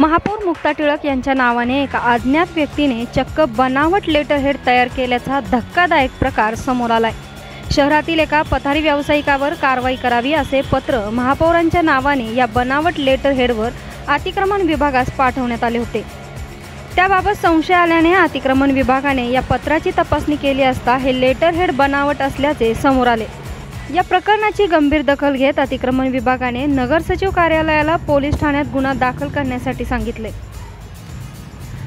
महापौर मुक्ता टिळक यांच्या नावाने एका अज्ञात व्यक्तीने चक्क बनावट लेटरहेड तयार केल्याचा धक्कादायक प्रकार समोर आलाय. शहरातील एका पथारी व्यावसायिकावर कारवाई करावी असे पत्र महापौरांच्या नावाने या बनावट लेटरहेडवर अतिक्रमण विभागास पाठवण्यात आले होते. त्याबाबत संशय आल्याने अतिक्रमण विभागाने या पत्राची तपासणी केली असता हे लेटरहेड बनावट असल्याचे समोर आले. या प्रकरणाची गंभीर दखल घेत अतिक्रमण विभागाने नगर सचिव कार्यालयाला पोलीस ठाण्यात गुन्हा दाखल करण्यासाठी सांगितले.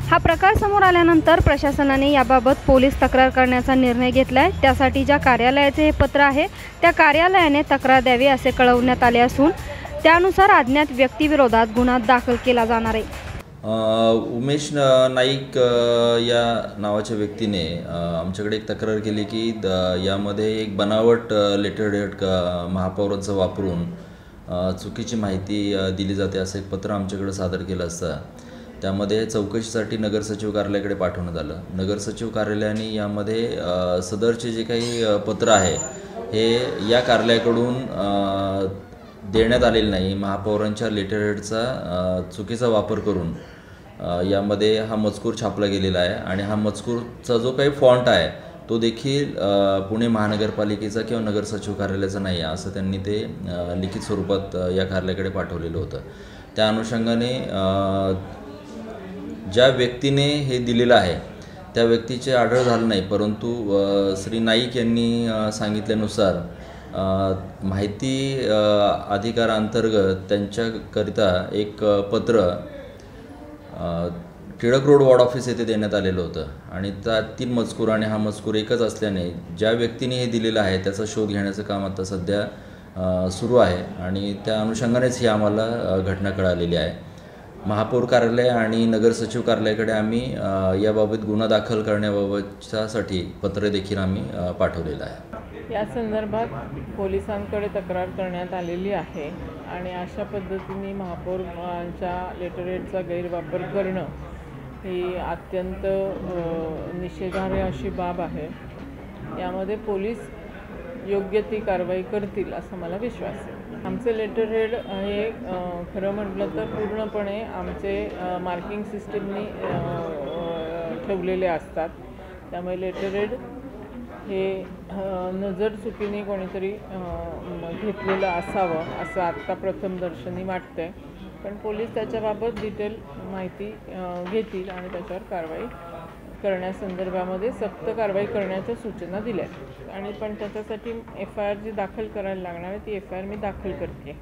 हा प्रकार समोर आल्यानंतर प्रशासनाने याबाबत पोलीस तक्रार करण्याचा निर्णय घेतलाय. त्यासाठी ज्या कार्यालयाचे हे पत्र आहे त्या कार्यालयाने तक्रार द्यावी असे कळवण्यात आले असून त्यानुसार अज्ञात व्यक्तीविरोधात गुन्हा दाखल केला जाणार आहे. उमेश नाईक या नावाच्या व्यक्तीने आमच्याकडे एक तक्रार केली की द- यामध्ये एक बनावट लेटर डेट महापौरांचं वापरून चुकीची माहिती दिली जाते असं एक पत्र आमच्याकडे सादर केलं असतं. त्यामध्ये चौकशीसाठी नगरसचिव कार्यालयाकडे पाठवण्यात आलं. नगरसचिव कार्यालयाने यामध्ये सदरचे जे काही पत्र आहे हे या कार्यालयाकडून देण्यात आलेलं नाही. महापौरांच्या लेटरहेडचा चुकीचा वापर करून यामध्ये हा मजकूर छापला गेलेला आहे आणि हा मजकूरचा जो काही फॉन्ट आहे तो देखील पुणे महानगरपालिकेचा किंवा नगर सचिव कार्यालयाचा नाही आहे असं त्यांनी ते लिखित स्वरूपात या कार्यालयाकडे पाठवलेलं होतं. त्या अनुषंगाने ज्या व्यक्तीने हे दिलेलं आहे त्या व्यक्तीचे आढळ झालं नाही. परंतु श्री नाईक यांनी सांगितल्यानुसार माहिती अधिकारांतर्गत त्यांच्याकरिता एक पत्र टिळक रोड वॉर्ड ऑफिस येथे देण्यात आलेलं होतं. आणि त्या तीन मजकूर आणि हा मजकूर एकच असल्याने ज्या व्यक्तीने हे दिलेलं आहे त्याचा शोध घेण्याचं काम आता सध्या सुरू आहे. आणि त्या अनुषंगानेच ही आम्हाला घटना कळालेली आहे. महापौर कार्यालय आणि नगर सचिव कार्यालयाकडे आम्ही याबाबत गुन्हा दाखल करण्याबाबतच्यासाठी पत्र देखील आम्ही पाठवलेलं आहे. या संदर्भात पोलिसांकडे तक्रार करण्यात आलेली आहे आणि अशा पद्धतीने महापौरांच्या लेटरेटचा गैरवापर करणं ही अत्यंत निषेधार्ह अशी बाब आहे. यामध्ये पोलीस योग्य ती कारवाई करतील असा मला विश्वास आहे. आमचे लेटरहेड हे खरं म्हटलं तर पूर्णपणे आमचे मार्किंग सिस्टीमनी ठेवलेले असतात. त्यामुळे लेटरहेड हे नजर चुकीने कोणीतरी घेतलेलं असावं असं आत्ता प्रथमदर्शनी वाटतं आहे पण पोलीस त्याच्याबाबत डिटेल माहिती घेतील आणि त्याच्यावर कारवाई करण्यासंदर्भामध्ये सक्त कारवाई करण्याच्या सूचना दिल्या आहेत आणि पण त्याच्यासाठी एफ आय आर जी दाखल करायला लागणार आहे ती एफ आय आर मी दाखल करते.